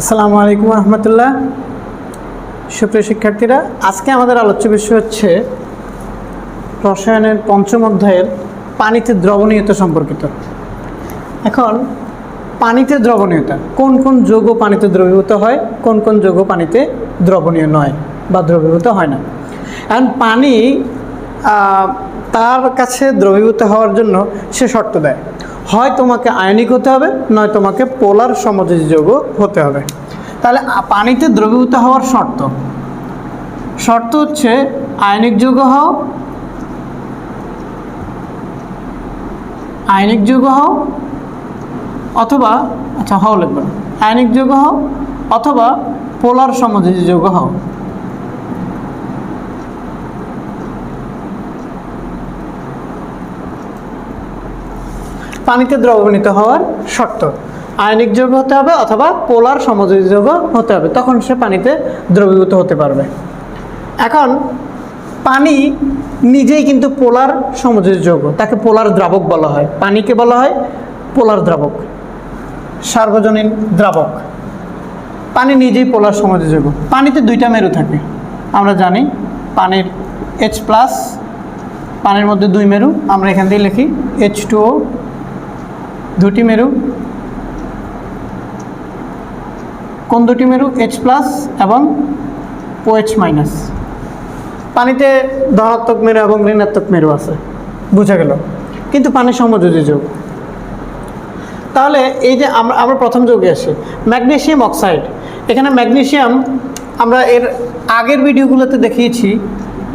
আসসালামু আলাইকুম রহমতুল্লাহ। সুপ্রিয় শিক্ষার্থীরা, আজকে আমাদের আলোচ্য বিষয় হচ্ছে রসায়নের পঞ্চম অধ্যায়ের পানিতে দ্রবণীয়তা সম্পর্কিত। এখন, পানিতে দ্রবণীয়তা, কোন কোন যৌগ পানিতে দ্রবীভূত হয়, কোন কোন যৌগ পানিতে দ্রবণীয় নয় বা দ্রবীভূত হয় না। এখন, পানি তার কাছে দ্রবীভূত হওয়ার জন্য সে শর্ত দেয়। হয় তোমাকে আয়নিক হতে হবে, নয় তোমাকে পোলার সমযোজী যৌগ হতে হবে। তাহলে পানিতে দ্রবীভূত হওয়ার শর্ত। শর্ত হচ্ছে আয়নিক যৌগ হও, আয়নিক যৌগ হও, অথবা আচ্ছা হও লিখবে না, আয়নিক যৌগ হও, অথবা পোলার সমযোজী যৌগ হও। পানিতে দ্রবণীত হওয়ার শর্ত। আয়নিক যৌগ হতে হবে অথবা পোলার সমযোজী যৌগ হতে হবে, তখন সে পানিতে দ্রবীভূত হতে পারবে। এখন, পানি নিজেই কিন্তু পোলার সমযোজী যৌগ, তাকে পোলার দ্রাবক বলা হয়। পানিকে বলা হয় পোলার দ্রাবক, সার্বজনীন দ্রাবক। পানি নিজেই পোলার সমযোজী যৌগ। পানিতে দুইটা মেরু থাকে। আমরা জানি পানির এইচ প্লাস পানির মধ্যে দুই মেরু। আমরা এখান থেকে লিখি এইচ টু দুটি মেরু। কোন দুটি মেরু? এইচ প্লাস এবং ও এইচ মাইনাস পানিতে ধনাত্মক মেরু এবং ঋণাত্মক মেরু আছে। বুঝা গেল। কিন্তু পানি সমযোজী যোগ। তাহলে এই যে আমরা আমরা প্রথম যোগে আসি। Magnesium oxide. এখানে ম্যাগনেসিয়াম, আমরা এর আগের ভিডিওগুলোতে দেখিয়েছি,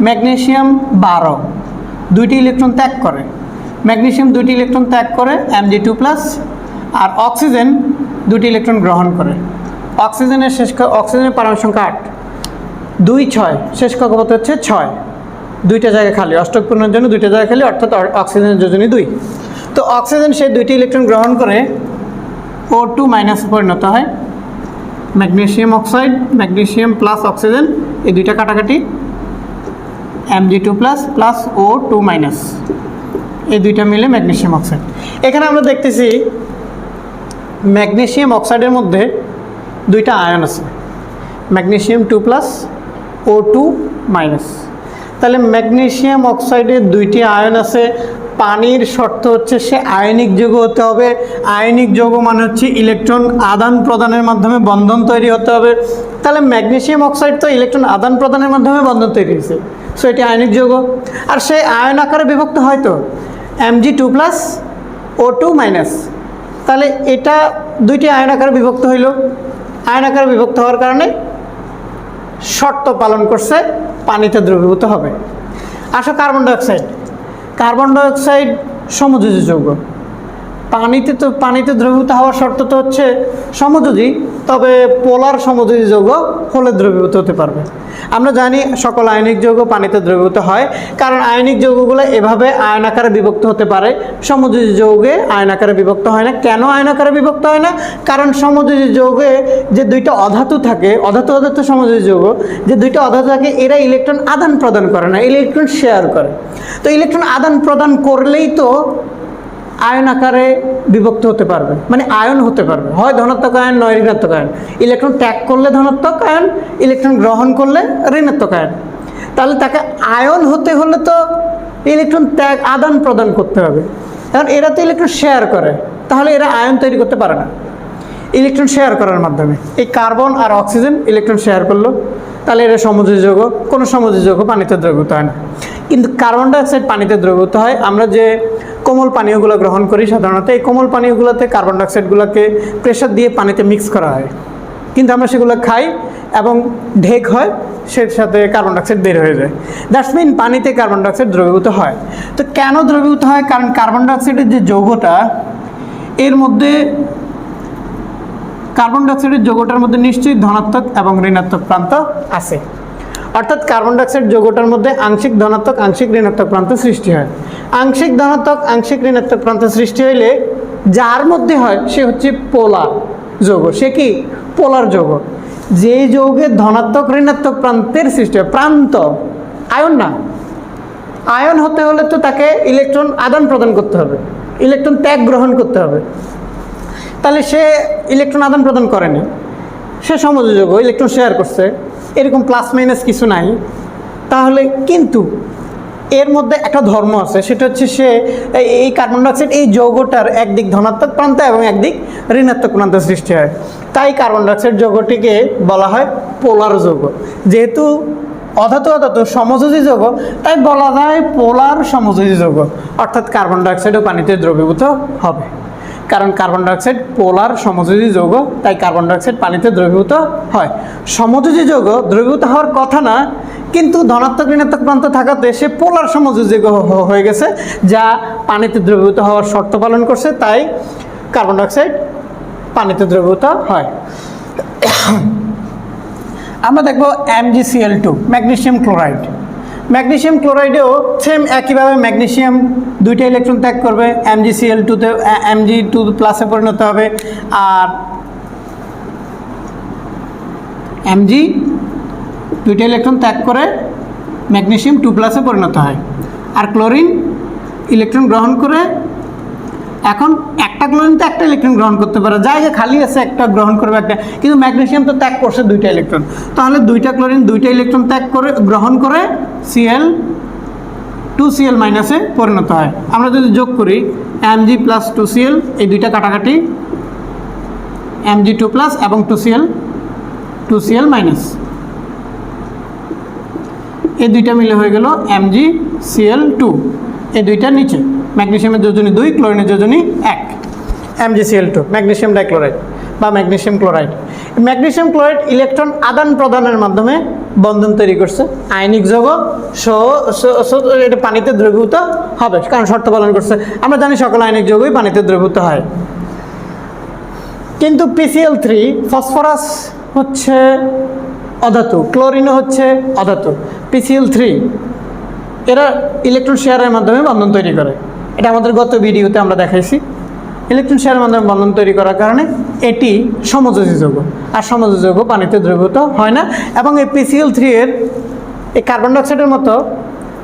ম্যাগনেসিয়াম বারো। দুইটি ইলেকট্রন ত্যাগ করে। ম্যাগনেসিয়াম দুটি ইলেকট্রন ত্যাগ করে এমজি টু প্লাস আর অক্সিজেন দুটি ইলেকট্রন গ্রহণ করে। অক্সিজেনের শেষ অক্সিজেনের পারমাণবিক সংখ্যা আট। দুই ছয়, শেষ কক্ষপথ হচ্ছে ছয়। দুইটা জায়গা খালি, অষ্টক পূর্ণের জন্য দুইটা জায়গা খালি, অর্থাৎ অক্সিজেনের যোজনী দুই। তো অক্সিজেন সে দুইটি ইলেকট্রন গ্রহণ করে ও টু মাইনাসে পরিণত হয়। Magnesium oxide magnesium plus oxygen, এই দুইটা কাটাকাটি। MG two plus plus O two minus এই দুইটা মিলে ম্যাগনেশিয়াম অক্সাইড। এখানে আমরা দেখতেছি ম্যাগনেশিয়াম অক্সাইডের মধ্যে দুইটা আয়ন আছে। Magnesium two plus O two minus. তাহলে ম্যাগনেসিয়াম অক্সাইডের দুইটি আয়ন আছে। পানির শর্ত হচ্ছে সে আয়নিক যৌগ হতে হবে। আয়নিক যৌগ মানে হচ্ছে ইলেকট্রন আদান প্রদানের মাধ্যমে বন্ধন তৈরি হতে হবে। তাহলে ম্যাগনেশিয়াম অক্সাইড তো ইলেকট্রন আদান প্রদানের মাধ্যমে বন্ধন তৈরি হয়েছে। সো এটি আয়নিক যৌগ। আর সে আয়ন আকারে বিভক্ত হয় তো। MG two plus, O two minus. তাহলে এটা দুইটি আয়ন আকারে বিভক্ত হইল। আয়ন আকারে বিভক্ত হওয়ার কারণে শর্ত পালন করছে, পানিতে দ্রবীভূত হবে। আসো কার্বন ডাইঅক্সাইড। কার্বন ডাইঅক্সাইড সমযোজী যৌগ। পানিতে তো পানিতে দ্রবীভূত হওয়ার শর্ত তো হচ্ছে সমযোজী, তবে পোলার সমযোজী যৌগ হলে দ্রবীভূত হতে পারবে। আমরা জানি সকল আয়নিক যৌগ পানিতে দ্রবীভূত হয়, কারণ আয়নিক যৌগগুলো এভাবে আয়ন আকারে বিভক্ত হতে পারে। সমযোজী যৌগে আয়ন আকারে বিভক্ত হয় না। কেন আয়ন আকারে বিভক্ত হয় না? কারণ সমযোজী যৌগে যে দুইটা অধাতু থাকে, অধাতু অধাতু সমযোজী যৌগ, যে দুইটা অধাতু থাকে, এরা ইলেকট্রন আদান প্রদান করে না, ইলেকট্রন শেয়ার করে। তো ইলেকট্রন আদান প্রদান করলেই তো আয়ন আকারে বিভক্ত হতে পারবে। মানে আয়ন হতে পারবে। হয় ধনাত্মক আয়ন, নয় ঋণাত্মক আয়ন। ইলেকট্রন ত্যাগ করলে ধনাত্মক আয়ন, ইলেকট্রন গ্রহণ করলে ঋণাত্মক আয়ন। তাহলে তাকে আয়ন হতে হলে তো ইলেকট্রন ত্যাগ আদান প্রদান করতে হবে। কারণ এরা তো ইলেকট্রন শেয়ার করে। তাহলে এরা আয়ন তৈরি করতে পারে না। ইলেকট্রন শেয়ার করার মাধ্যমে। এই কার্বন আর অক্সিজেন ইলেকট্রন শেয়ার করল। তাহলে এরা সমুদ্র যৌগ, কোনো সমুদ্র যৌগ পানিতে দ্রবীভূত হয় না। কিন্তু কার্বন ডাইঅক্সাইড পানিতে দ্রবীভূত হয়। আমরা যে কোমল পানীয়গুলো গ্রহণ করি সাধারণত। এই কোমল পানীয়গুলোতে কার্বন ডাইঅক্সাইডগুলোকে প্রেশার দিয়ে পানিতে মিক্স করা হয়। কিন্তু আমরা সেগুলো খাই এবং ঢেক হয় সে সাথে কার্বন ডাইঅক্সাইড বের হয়ে যায়। দ্যাটস মিন পানিতে কার্বন ডাইঅক্সাইড দ্রবীভূত হয়। তো কেন দ্রবীভূত হয়? কারণ কার্বন ডাইঅক্সাইডের যে যৌগটা, এর মধ্যে কার্বন ডাইঅক্সাইডের যৌগটার মধ্যে নিশ্চয়ই ধনাত্মক এবং ঋণাত্মক প্রান্ত আছে। অর্থাৎ কার্বন ডাইঅক্সাইড যৌগটার মধ্যে আংশিক ধনাত্মক, আংশিক ঋণাত্মক প্রান্ত সৃষ্টি হয়। আংশিক ধনাত্মক, আংশিক ঋণাত্মক প্রান্ত সৃষ্টি হইলে যার মধ্যে হয়, সে হচ্ছে পোলার যৌগ। সে কি? পোলার যৌগ। যে যৌগে ধনাত্মক, ঋণাত্মক প্রান্তের সৃষ্টি হয়, প্রান্ত। আয়ন না। আয়ন হতে হলে তো তাকে ইলেকট্রন আদান প্রদান করতে হবে। ইলেকট্রন ত্যাগ গ্রহণ করতে হবে। তাহলে সে ইলেকট্রন আদান প্রদান করেনি। সে সমযোজক ইলেকট্রন শেয়ার করছে। এরকম প্লাস মাইনাস কিছু নাই। তাহলে কিন্তু এর মধ্যে একটা ধর্ম আছে, সেটা হচ্ছে সে এই- কার্বন ডাইঅক্সাইড, এই যৌগটার একদিক ধনাত্মক প্রান্ত এবং একদিক ঋণাত্মক প্রান্ত সৃষ্টি হয়। তাই কার্বন ডাইঅক্সাইড যৌগটিকে বলা হয় পোলার যৌগ। যেহেতু অধাতু অধাতু সমযোজী যৌগ, তাই বলা যায় পোলার সমযোজী যৌগ। অর্থাৎ কার্বন ডাইঅক্সাইডও পানিতে দ্রবীভূত হবে। কারণ কার্বন ডাইঅক্সাইড পোলার সমযোজী যৌগ, তাই কার্বন ডাইঅক্সাইড পানিতে দ্রবীভূত হয়। সমযোজী যৌগ দ্রবীভূত হওয়ার কথা না, কিন্তু ধনাত্মক ঋণাত্মক প্রান্ত থাকাতে সে পোলার সমযোজী হয়ে গেছে, যা পানিতে দ্রবীভূত হওয়ার শর্ত পালন করছে, তাই কার্বন ডাইঅক্সাইড পানিতে দ্রবীভূত হয়। আমরা দেখব MGCL two magnesium chloride magnesium ক্লোরাইডেও same একইভাবে ম্যাগনেশিয়াম দুইটা ইলেকট্রন ত্যাগ করবে এমজিসিএল টুতে এমজি টু প্লাসে পরিণত হবে, আর এমজি দুইটা ইলেকট্রন ত্যাগ করে ম্যাগনেশিয়াম টু প্লাসে পরিণত হয়। আর ক্লোরিন ইলেকট্রন গ্রহণ করে এখন একটা ক্লোরিন তো একটা ইলেকট্রন গ্রহণ করতে পারে। যে খালি আছে একটা, গ্রহণ করবে একটা। কিন্তু ম্যাগনেশিয়াম তো ত্যাগ করছে দুইটা ইলেকট্রন তাহলে দুইটা ক্লোরিন দুইটা ইলেকট্রন ত্যাগ করে, গ্রহণ করে সিএল টু সিএল মাইনাসে পরিণত হয়। আমরা যদি যোগ করি M G plus two CL এই দুইটা কাটাকাটি এম জি টু প্লাস এবং two CL two CL minus এই দুইটা মিলে হয়ে গেল এম জি সিএল টু এই দুইটা নিচে। ম্যাগনেসিয়ামের যোজনী দুই, ক্লোরিনের যোজনী এক। M G CL two magnesium dichloride বা magnesium chloride. Magnesium chloride electron আদান প্রদানের মাধ্যমে বন্ধন তৈরি করছে। আয়নিক যৌগ সো- এটা পানিতে দ্রবীভূত হবে কারণ শর্ত পালন করছে। আমরা জানি সকল আয়নিক যৌগই পানিতে দ্রবীভূত হয়। কিন্তু পিসিএল থ্রি ফসফরাস হচ্ছে অধাতু ক্লোরিনও হচ্ছে অধাতু। পিসিএল থ্রি এরা ইলেকট্রন শেয়ারের মাধ্যমে বন্ধন তৈরি করে। এটা আমাদের গত ভিডিওতে আমরা দেখাইছি। ইলেকট্রন শেয়ারের মাধ্যমে বন্ধন তৈরি করার কারণে এটি সমযোজী যৌগ। আর সমযোজী যৌগ পানিতে দ্রবীভূত হয় না। এবং এই পিসিএল থ্রি এর এই কার্বন ডাইঅক্সাইডের মতো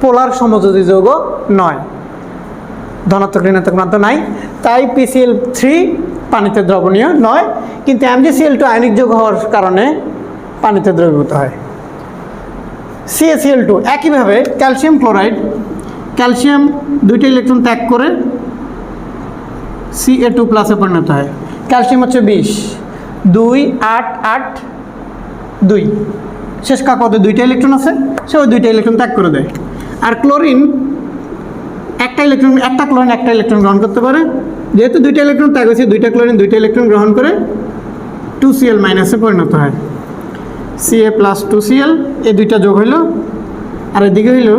পোলার সমযোজী যৌগ নয়। ধনাত্মক ঋণাত্মক প্রান্ত নাই। তাই পিসিএল থ্রি পানিতে দ্রবণীয় নয়। কিন্তু এমজিসিএল টু আয়নিক যোগ হওয়ার কারণে পানিতে দ্রবীভূত হয়। সিএসিএল টু একইভাবে ক্যালসিয়াম ক্লোরাইড ক্যালসিয়াম দুইটা ইলেকট্রন ত্যাগ করে সি এ টু প্লাসে পরিণত হয়। ক্যালসিয়াম হচ্ছে বিশ। দুই, আট আট, দুই। শেষ কাকতে দুইটা ইলেকট্রন আছে, সে ওই দুইটা ইলেকট্রন ত্যাগ করে দেয়। আর ক্লোরিন, একটা ইলেকট্রন, একটা ক্লোরিন, একটা ইলেকট্রন গ্রহণ করতে পারে। যেহেতু দুইটা ইলেকট্রন ত্যাগ হয়েছে, দুইটা ক্লোরিন, দুইটা ইলেকট্রন গ্রহণ করে টু সিএল মাইনাসে পরিণত হয়। C A plus two CL এই দুইটা যোগ হইল। আর এদিকে হইল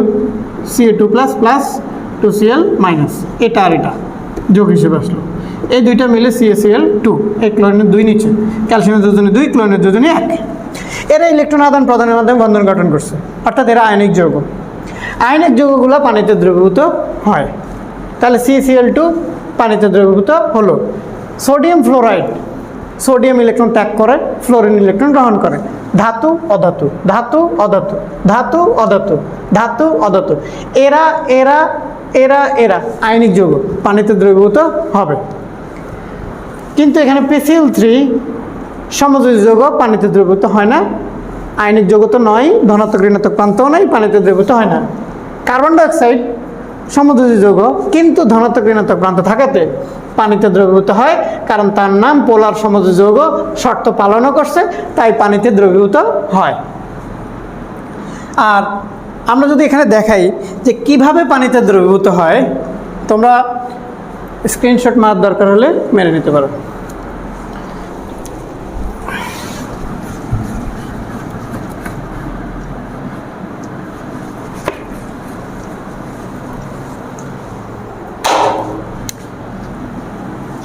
CA two plus plus two CL minus এটা আর এটা। যোগ হিসেবে আসলো। এই দুইটা মিলে সিএসিএল টু এই ক্লোরিনের দুই নিচে। ক্যালসিয়ামের যোজনী দুই ক্লোরিনের যোজনী এক। এরা ইলেকট্রন আদান প্রদানের মাধ্যমে বন্ধন গঠন করছে। অর্থাৎ এরা আয়নিক যৌগ। আয়নিক যৌগগুলো পানিতে দ্রবীভূত হয়। তাহলে সিসিএল টু পানিতে দ্রবীভূত হলো। সোডিয়াম ফ্লোরাইড সোডিয়াম ইলেকট্রন ত্যাগ করে, ফ্লোরিন ইলেকট্রন গ্রহণ করে। ধাতু, অধাতু। ধাতু অধাতু। ধাতু অধাতু। ধাতু, অধাতু। এরা এরা এরা এরা। আয়নিক যৌগ, পানিতে দ্রবীভূত হবে। কিন্তু এখানে পেসিল থ্রি সমযোজী যৌগ পানিতে দ্রবীভূত হয় না। আয়নিক যৌগ তো নয়, ধনাত্মক ঋণাত্মক প্রান্তও নয় পানিতে দ্রবীভূত হয় না। কার্বন ডাইঅক্সাইড সমযোজী যৌগ, কিন্তু ধনাত্মক ঋণাত্মক প্রান্ত থাকাতে পানিতে দ্রবীভূত হয়, কারণ তার নাম পোলার সমুদ্র যৌগ, শর্ত পালনও করছে, তাই পানিতে দ্রবীভূত হয়। আর আমরা যদি এখানে দেখাই যে কীভাবে পানিতে দ্রবীভূত হয়, তোমরা স্ক্রিনশট মারার দরকার হলে মেনে নিতে পারো।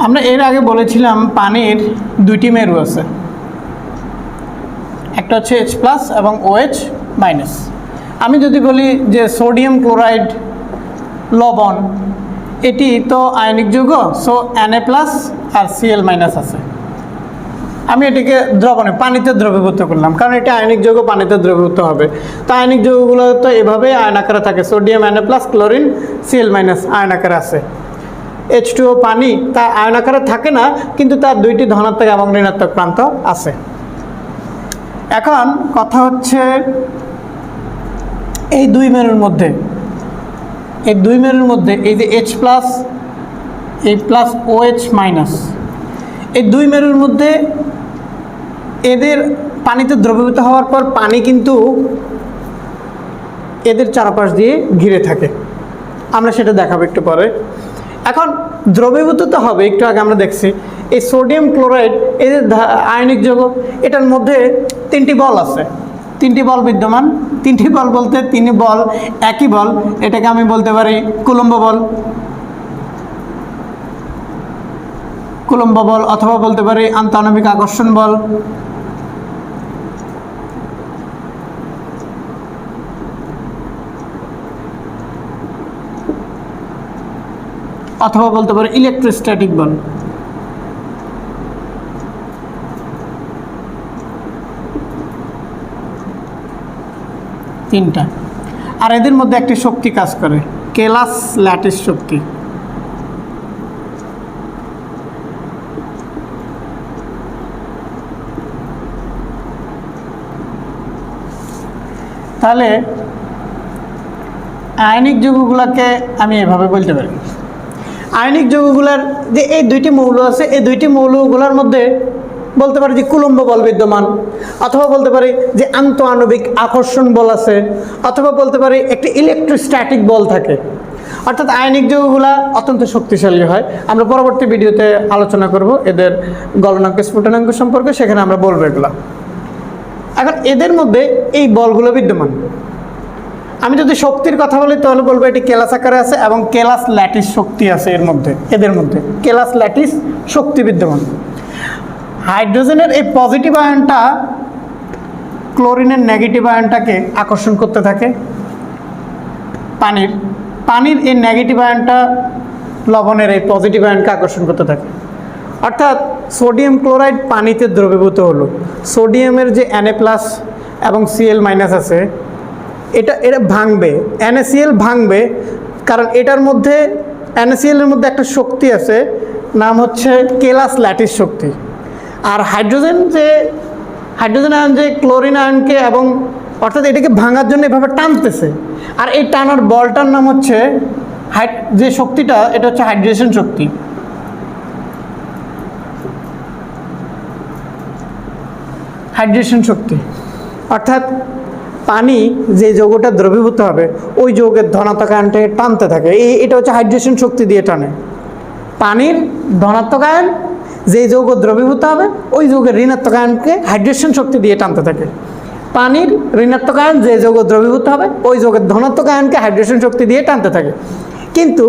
আমরা এর আগে বলেছিলাম পানির দুইটি মেরু আছে। একটা হচ্ছে এইচ প্লাস এবং ওএইচ মাইনাস আমি যদি বলি যে সোডিয়াম ক্লোরাইড লবণ, এটি তো আয়নিক যৌগ সো এন প্লাস আর সিএল মাইনাস আছে। আমি এটিকে দ্রবণে, পানিতে দ্রবীভূত করলাম, কারণ এটা আয়নিক যৌগ, পানিতে দ্রবীভূত হবে। তো আয়নিক যৌগগুলো তো এভাবেই আয়ন আকারে থাকে sodium N plus chlorine CL minus ion আকারে আছে। এইচ টুও পানি তা আয়ন আকারে থাকে না, কিন্তু তার দুইটি ধনাত্মক এবং ঋণাত্মক প্রান্ত আছে। এখন কথা হচ্ছে এই দুই মেরুর মধ্যে, এই দুই মেরুর মধ্যে এই যে এইচ প্লাস এই প্লাস ও এইচ মাইনাস এই দুই মেরুর মধ্যে এদের পানিতে দ্রবীভূত হওয়ার পর পানি কিন্তু এদের চারপাশ দিয়ে ঘিরে থাকে। আমরা সেটা দেখাবো একটু পরে। এখন দ্রবীভূত তো হবে, একটু আগে আমরা দেখছি। এই সোডিয়াম ক্লোরাইড ধা- আয়নিক যৌগ এটার মধ্যে তিনটি বল আছে। তিনটি বল বিদ্যমান, তিনটি বল বলতে তিন বল, একই বল, এটাকে আমি বলতে পারি কুলম্ব বল। কুলম্ব বল অথবা বলতে পারি আন্তঃআণবিক আকর্ষণ বল। অথবা বলতে পারি ইলেকট্রোস্ট্যাটিক বল তিনটা। আর এদের মধ্যে একটি শক্তি কাজ করে, কেলাস ল্যাটিস শক্তি। তাহলে আয়নিক যৌগগুলোকে আমি এভাবে বলতে পারি। আয়নিক যৌগগুলোর যে এই দুইটি মৌল আছে, এই দুইটি মৌলগুলোর মধ্যে বলতে পারি যে কুলম্ব বল বিদ্যমান, অথবা বলতে পারি যে আন্তঃআণবিক আকর্ষণ বল আছে, অথবা বলতে পারি একটি ইলেকট্রোস্ট্যাটিক বল থাকে। অর্থাৎ আয়নিক যৌগগুলা অত্যন্ত শক্তিশালী হয়। আমরা পরবর্তী ভিডিওতে আলোচনা করব এদের গলনাঙ্ক, স্ফুটনাঙ্ক সম্পর্কে, সেখানে আমরা বলব এগুলা। এখন এদের মধ্যে এই বলগুলো বিদ্যমান। আমি যদি শক্তির কথা বলি, তাহলে বলব এটি কেলাস আকারে আছে এবং কেলাস ল্যাটিস শক্তি আছে এর মধ্যে, এদের মধ্যে। কেলাস ল্যাটিস শক্তি বিদ্যমান। হাইড্রোজেনের এই পজিটিভ আয়নটা ক্লোরিনের নেগেটিভ আয়নটাকে আকর্ষণ করতে থাকে। পানির পানির এই নেগেটিভ আয়নটা লবণের এই পজিটিভ আয়নকে আকর্ষণ করতে থাকে। অর্থাৎ সোডিয়াম ক্লোরাইড পানিতে দ্রবীভূত হলো। সোডিয়ামের যে এনএ প্লাস এবং সিএল মাইনাস আছে এটা এটা ভাঙবে, NaCl ভাঙবে, কারণ এটার মধ্যে এর মধ্যে একটা শক্তি আছে, নাম হচ্ছে কেলাস ল্যাটিস শক্তি। আর হাইড্রোজেন যে, হাইড্রোজেন আয়ন যে, ক্লোরিন আয়নকে এবং, অর্থাৎ এটাকে ভাঙার জন্য এভাবে টানতেছে। আর এই টানার বলটার নাম হচ্ছে হাইড, যে শক্তিটা, এটা হচ্ছে হাইড্রেশন শক্তি। হাইড্রেশন শক্তি। অর্থাৎ পানি যে যৌগটা দ্রবীভূত হবে, ওই যৌগের ধনাত্মক আয়নটাকে টানতে থাকে। এই, এটা হচ্ছে হাইড্রেশন শক্তি দিয়ে টানে। পানির ধনাত্মক আয়ন যে যৌগ দ্রবীভূত হবে, ওই যৌগের ঋণাত্মক আয়নকে হাইড্রেশন শক্তি দিয়ে টানতে থাকে। পানির ঋণাত্মক আয়ন যে যৌগ দ্রবীভূত হবে, ওই যৌগের ধনাত্মক আয়নকে হাইড্রেশন শক্তি দিয়ে টানতে থাকে। কিন্তু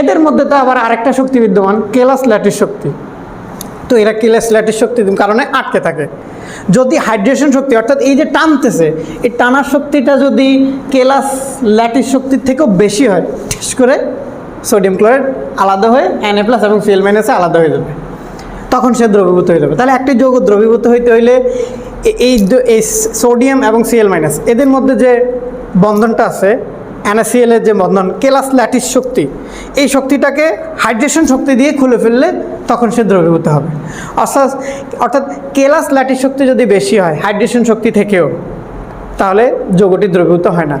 এদের মধ্যে তো আবার আরেকটা শক্তি বিদ্যমান, কেলাস ল্যাটিস শক্তি। তো এরা কেলাস ল্যাটিস শক্তির কারণে আটকে থাকে। যদি হাইড্রেশন শক্তি, অর্থাৎ এই যে টানতেছে, এই টানার শক্তিটা যদি কেলাস ল্যাটিস শক্তির থেকেও বেশি হয় ঠিক করে সোডিয়াম ক্লোরাইড আলাদা হয়ে এনএ প্লাস এবং সিএল মাইনাসে আলাদা হয়ে যাবে। তখন সে দ্রবীভূত হয়ে যাবে। তাহলে একটি যৌগ দ্রবীভূত হইতে হইলে এই সোডিয়াম এবং সিএল মাইনাস এদের মধ্যে যে বন্ধনটা আছে NaCl যে বন্ধন, কেলাস ল্যাটিস শক্তি, এই শক্তিটাকে হাইড্রেশন শক্তি দিয়ে খুলে ফেললে তখন সে দ্রবীভূত হবে। অর্থাৎ অর্থাৎ কেলাস ল্যাটিস শক্তি যদি বেশি হয়, হাইড্রেশন শক্তি থেকেও, তাহলে যৌগটি দ্রবীভূত হয় না।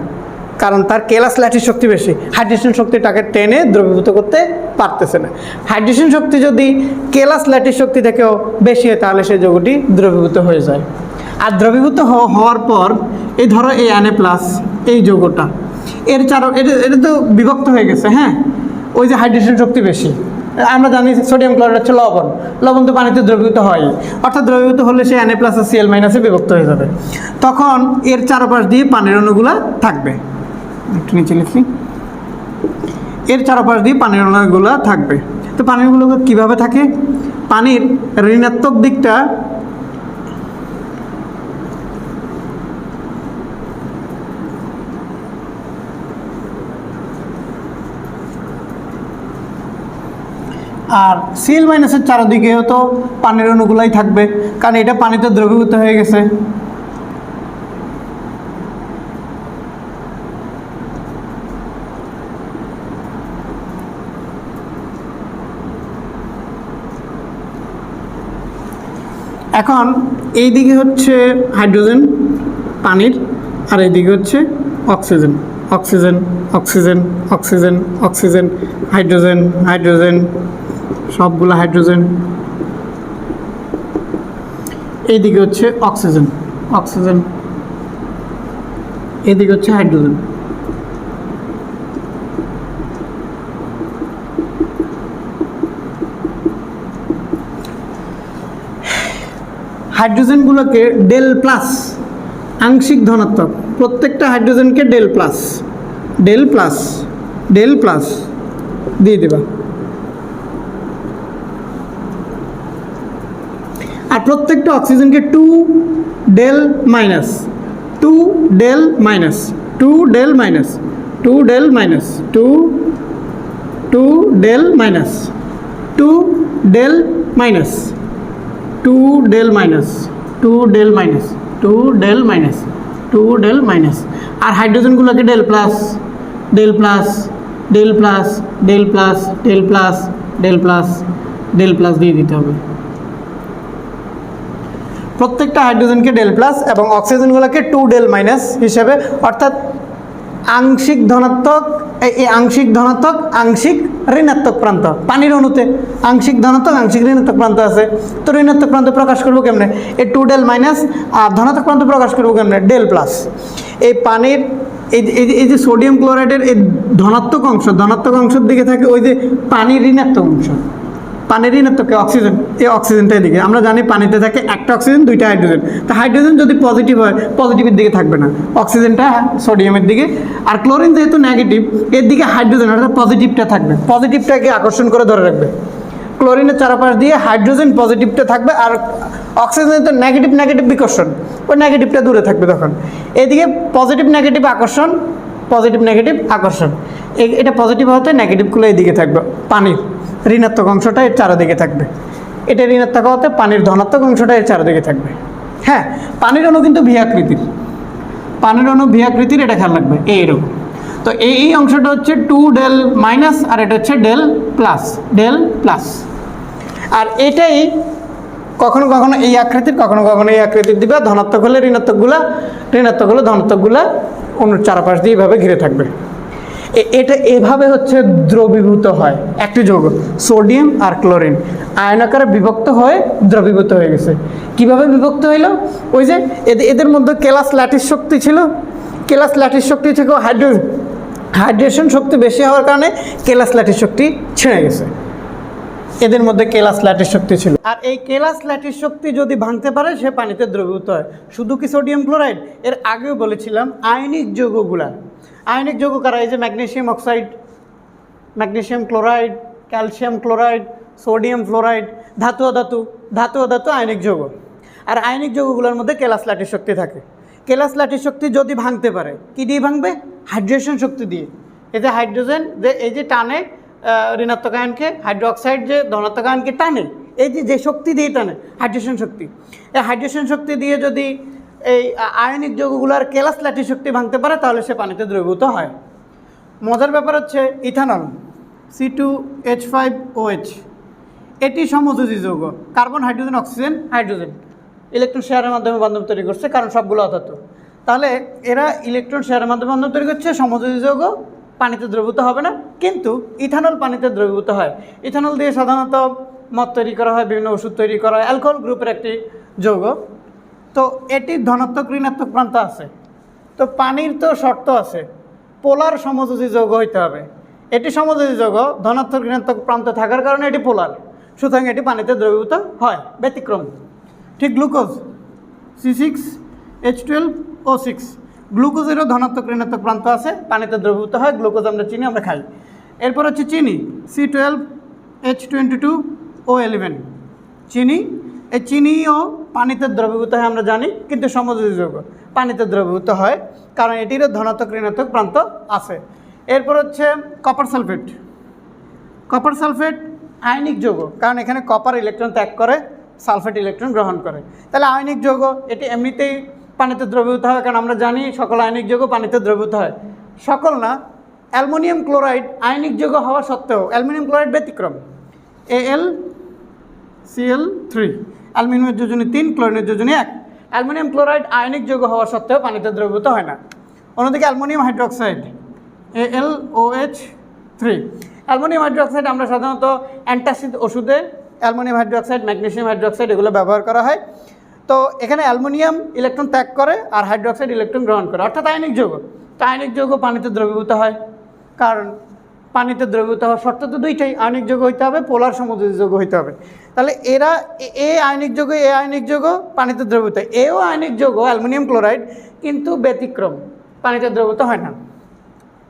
কারণ তার কেলাস ল্যাটিস শক্তি বেশি, হাইড্রেশন শক্তিটাকে টেনে দ্রবীভূত করতে পারতেছে না। হাইড্রেশন শক্তি যদি কেলাস ল্যাটিস শক্তি থেকেও বেশি হয়, তাহলে সেই যৌগটি দ্রবীভূত হয়ে যায়। আর দ্রবীভূত হওয়ার পর, এই ধরো এই অ্যানে প্লাস, এই যৌগটা এর চার এটা এটা তো বিভক্ত হয়ে গেছে হ্যাঁ? ওই যে হাইড্রেশন শক্তি বেশি। আমরা জানি সোডিয়াম ক্লোরাইড হচ্ছে লবণ। লবণ তো পানিতে দ্রবীভূত হয়। অর্থাৎ দ্রবীভূত হলে সে এনএ প্লাস সিএল মাইনাসে বিভক্ত হয়ে যাবে। তখন এর চারপাশ দিয়ে পানির অণুগুলা থাকবে। একটু নিচে লিখি। এর চারপাশ দিয়ে পানির অণুগুলা থাকবে। তো পানিরগুলো কীভাবে থাকে? পানির ঋণাত্মক দিকটা আর সিএল মাইনাসের চারদিকেও তো পানির অণুগুলাই থাকবে, কারণ এটা পানিতে দ্রবীভূত হয়ে গেছে। এখন এই দিকে হচ্ছে হাইড্রোজেন পানির, আর এইদিকে হচ্ছে oxygen. Oxygen oxygen oxygen oxygen, hydrogen hydrogen. সবগুলো হাইড্রোজেন এইদিকে হচ্ছে অক্সিজেন অক্সিজেন এদিকে হচ্ছে হাইড্রোজেন হাইড্রোজেনগুলোকে ডেল প্লাস আংশিক ধনাত্মক। প্রত্যেকটা হাইড্রোজেনকে del plus del plus del plus দিয়ে দেবা। আর প্রত্যেকটা অক্সিজেনকে two del minus two del minus two del minus two del minus two two del minus two del minus two del minus two del minus two del minus two del minus আর হাইড্রোজেনগুলোকে del plus del plus del plus del plus del plus del plus del plus দিয়ে দিতে হবে প্রত্যেকটা হাইড্রোজেনকে del plus এবং অক্সিজেনগুলোকে two del minus হিসেবে, অর্থাৎ আংশিক ধনাত্মক, এই আংশিক ধনাত্মক, আংশিক ঋণাত্মক প্রান্ত, পানির অণুতে আংশিক ধনাত্মক, আংশিক ঋণাত্মক প্রান্ত আছে। তো ঋণাত্মক প্রান্ত প্রকাশ করব কেমনে? এই টু ডেল মাইনাস আর ধনাত্মক প্রান্ত প্রকাশ করব কেমনে? Del plus. এই পানির, এই যে- এই যে সোডিয়াম ক্লোরাইডের এই ধনাত্মক অংশ, ধনাত্মক অংশের দিকে থাকে ওই যে পানির ঋণাত্মক অংশ। পানির ঋণাত্মক অক্সিজেন এই অক্সিজেনটা এদিকে আমরা জানি পানিতে থাকে একটা অক্সিজেন দুইটা হাইড্রোজেন তো হাইড্রোজেন যদি পজিটিভ হয় পজিটিভের দিকে থাকবে না। অক্সিজেনটা সোডিয়ামের দিকে। আর ক্লোরিন যেহেতু নেগেটিভ এর দিকে হাইড্রোজেন অর্থাৎ পজিটিভটা থাকবে। পজিটিভটাকে আকর্ষণ করে ধরে রাখবে। ক্লোরিনের চারপাশ দিয়ে হাইড্রোজেন পজিটিভটা থাকবে আর অক্সিজেন তো নেগেটিভ নেগেটিভ বিকর্ষণ। ওই নেগেটিভটা দূরে থাকবে তখন। এদিকে পজিটিভ নেগেটিভ আকর্ষণ পজিটিভ নেগেটিভ আকর্ষণ। এটা পজিটিভ হতে নেগেটিভগুলো এদিকে থাকবে পানির। ঋণাত্মক অংশটা এর চারদিকে থাকবে। এটা ঋণাত্মক হতে পানির ধনাত্মক অংশটা এর চারদিকে থাকবে। হ্যাঁ পানির অণু কিন্তু ভিয়াকৃতির পানির অণু ভিয়াকৃতির এটা খেয়াল রাখবে এইরকম তো এই অংশটা হচ্ছে টু ডেল মাইনাস আর এটা হচ্ছে ডেল প্লাস ডেল প্লাস। আর এটাই কখনো কখনো এই আকৃতির, কখনো কখনো এই আকৃতির দিবে, ধনাত্মক হলে ঋণাত্মকগুলা, ঋণাত্মক হলে ধনাত্মকগুলা অন্য চারপাশ দিয়ে এইভাবে ঘিরে থাকবে। এটা এভাবে হচ্ছে দ্রবীভূত হয়। একটি যৌগ, সোডিয়াম আর ক্লোরিন। আয়ন আকারে বিভক্ত হয়ে দ্রবীভূত হয়ে গেছে। কীভাবে বিভক্ত হইল? ওই যে এদের এদের মধ্যে কেলাস ল্যাটিস শক্তি ছিল। কেলাস ল্যাটিস শক্তি থেকে হাইড্রো, হাইড্রেশন শক্তি বেশি হওয়ার কারণে কেলাস ল্যাটিস শক্তি ছিঁড়ে গেছে। এদের মধ্যে কেলাস ল্যাটিস শক্তি ছিল। আর এই কেলাস ল্যাটিস শক্তি যদি ভাঙতে পারে, সে পানিতে দ্রবীভূত হয়। শুধু কি সোডিয়াম ক্লোরাইড? এর আগেও বলেছিলাম, আয়নিক যৌগগুলা। আয়নিক যৌগ কারা? এই যে magnesium oxide, magnesium chloride, calcium chloride, sodium fluoride, ধাতু অধাতু ধাতু অধাতু আয়নিক যৌগ। আর আয়নিক যৌগগুলোর মধ্যে কেলাস ল্যাটিস শক্তি থাকে। কেলাস ল্যাটিস শক্তি যদি ভাঙতে পারে, কি দিয়ে ভাঙবে? হাইড্রেশন শক্তি দিয়ে। এই যে হাইড্রোজেন যে, এই যে টানে ঋণাত্মক আয়নকে, হাইড্রোক্সাইড যে ধনাত্মক আয়নকে টানে, এই যে যে শক্তি দিয়ে টানে হাইড্রেশন শক্তি। এই হাইড্রেশন শক্তি দিয়ে যদি এই আয়নিক যৌগগুলোর কেলাস লাঠি শক্তি ভাঙতে পারে, তাহলে সে পানিতে দ্রবীভূত হয়। মজার ব্যাপার হচ্ছে ethanol C two H five OH এটি সমযোজী যৌগ। Carbon, hydrogen, oxygen? Hydrogen. Electron শেয়ারের মাধ্যমে বান্ধব তৈরি করছে, কারণ সবগুলো অতত তাহলে এরা ইলেকট্রন শেয়ারের মাধ্যমে বান্ধব তৈরি করছে, সমযোজী যৌগ, পানিতে দ্রবীভূত হবে না, কিন্তু ইথানল পানিতে দ্রবীভূত হয়। ইথানল দিয়ে সাধারণত মদ তৈরি করা হয়, বিভিন্ন ওষুধ তৈরি করা হয়, অ্যালকোহল গ্রুপের একটি যৌগ। তো এটির ধনাত্মক ঋণাত্মক প্রান্ত আছে। তো পানির তো শর্ত আছে। পোলার সমযোজী যৌগ হইতে হবে। এটি সমযোজী যৌগ, ধনাত্মক ঋণাত্মক প্রান্ত থাকার কারণে এটি পোলার। সুতরাং এটি পানিতে দ্রবীভূত হয়, ব্যতিক্রম। ঠিক glucose, C six, H twelve, O six. গ্লুকোজেরও ধনাত্মক ঋণাত্মক প্রান্ত আছে, পানিতে দ্রবীভূত হয়, গ্লুকোজ আমরা চিনি, আমরা খাই। এরপর হচ্ছে চিনি, C twelve, H twenty two, O eleven চিনি এই চিনিও পানিতে দ্রবীভূত হয়, আমরা জানি, কিন্তু সমযোজী যৌগ পানিতে দ্রবীভূত হয়, কারণ এটিরও ধনাত্মক, ঋণাত্মক প্রান্ত আছে। এরপর হচ্ছে copper sulphate copper sulphate ionic যৌগ, কারণ এখানে কপার ইলেকট্রন ত্যাগ করে সালফেট ইলেকট্রন গ্রহণ করে। তাহলে আয়নিক যৌগ, এটি এমনিতেই পানিতে দ্রবীভূত হয়, কারণ আমরা জানি সকল আয়নিক যৌগ পানিতে দ্রবীভূত হয়। সকল না, অ্যালুমিনিয়াম ক্লোরাইড আয়নিক যৌগ হওয়া সত্ত্বেও, অ্যালুমিনিয়াম ক্লোরাইড ব্যতিক্রম। এ এল সিএল থ্রি অ্যালুমিনিয়ামের যোজনী তিন ক্লোরিনের যোজনী এক। অ্যালুমিনিয়াম ক্লোরাইড আয়নিক যৌগ হওয়া সত্ত্বেও পানিতে দ্রবীভূত হয় না। অন্যদিকে aluminium hydroxide A L O H three aluminium hydroxide আমরা সাধারণত অ্যান্টাসিড ওষুধে, অ্যালুমিনিয়াম হাইড্রোক্সাইড, ম্যাগনেসিয়াম হাইড্রোক্সাইড এগুলো ব্যবহার করা হয়। তো এখানে অ্যালুমিনিয়াম ইলেকট্রন ত্যাগ করে আর হাইড্রোক্সাইড ইলেকট্রন গ্রহণ করে, অর্থাৎ আয়নিক যৌগ। তো আয়নিক যৌগ পানিতে দ্রবীভূত হয়। কারণ পানিতে দ্রবীভূত হওয়ার শর্ত তো দুইটাই, আয়নিক যৌগ হইতে হবে, পোলার সমুদ্রিত যৌগ হইতে হবে। তাহলে এরা এ- আয়নিক যৌগ, এ আয়নিক যৌগ, পানিতে দ্রবীভূত। এও আয়নিক যৌগ, অ্যালুমিনিয়াম ক্লোরাইড, কিন্তু ব্যতিক্রম, পানিতে দ্রবীভূত হয় না।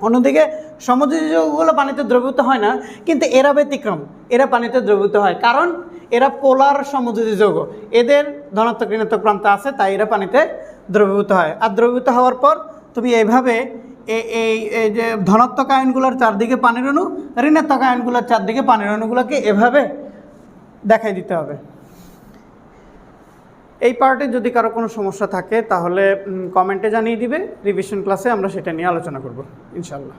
অন্যদিকে সমুদ্রিত যৌগগুলো পানিতে দ্রবীভূত হয় না, কিন্তু এরা ব্যতিক্রম, এরা পানিতে দ্রবীভূত হয়। কারণ এরা পোলার সমুদ্রিত যৌগ। এদের ধনাত্মক ঋণাত্মক প্রান্ত আছে, তাই এরা পানিতে দ্রবীভূত হয়। আর দ্রবীভূত হওয়ার পর তুমি এইভাবে এই এই যে ধনাত্মক আয়নগুলোর চারদিকে পানির অণু, ঋণাত্মক আয়নগুলোর চারদিকে পানির অণুগুলোকে এভাবে দেখাই দিতে হবে। এই পার্টে যদি কারও কোনো সমস্যা থাকে, তাহলে কমেন্টে জানিয়ে দিবে। রিভিশন ক্লাসে আমরা সেটা নিয়ে আলোচনা করব ইনশাল্লাহ